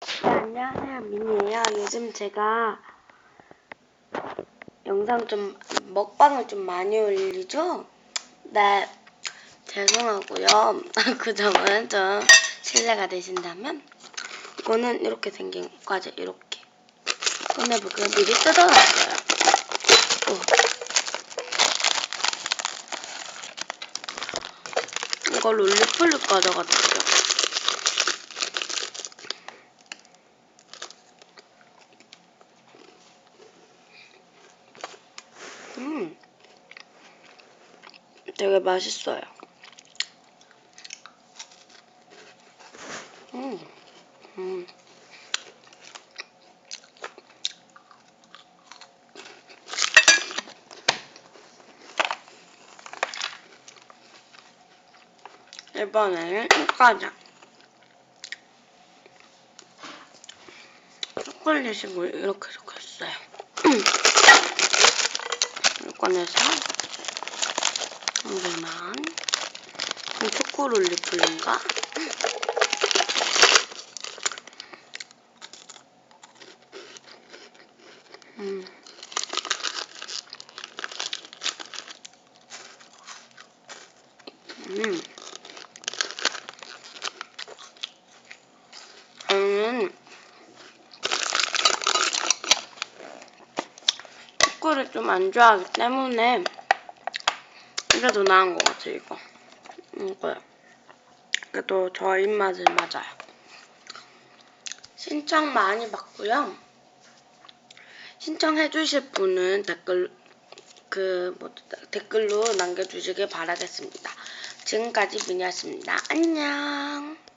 네, 안녕하세요, 민이에요. 요즘 제가 영상 좀, 먹방을 좀 많이 올리죠? 네, 죄송하고요. 그 점은 좀 실례가 되신다면, 이거는 이렇게 생긴 과자, 이렇게. 꺼내볼게요. 미리 뜯어놨어요. 오. 이거 롤리폴리 과자 같아요. 음, 되게 맛있어요. 음, 음. 이번에는 이과자. 초콜릿이 뭐 이렇게 적혔어요. 꺼내서 한 개만 초코롤리플인가? 음. 음. 음. 초코를 좀 안 좋아하기 때문에 더 나은 것 같아요, 이거. 이거요. 그래도 저 입맛에 맞아요. 신청 많이 받고요. 신청해 주실 분은 댓글, 그, 뭐, 댓글로 남겨주시길 바라겠습니다. 지금까지 미니였습니다. 안녕.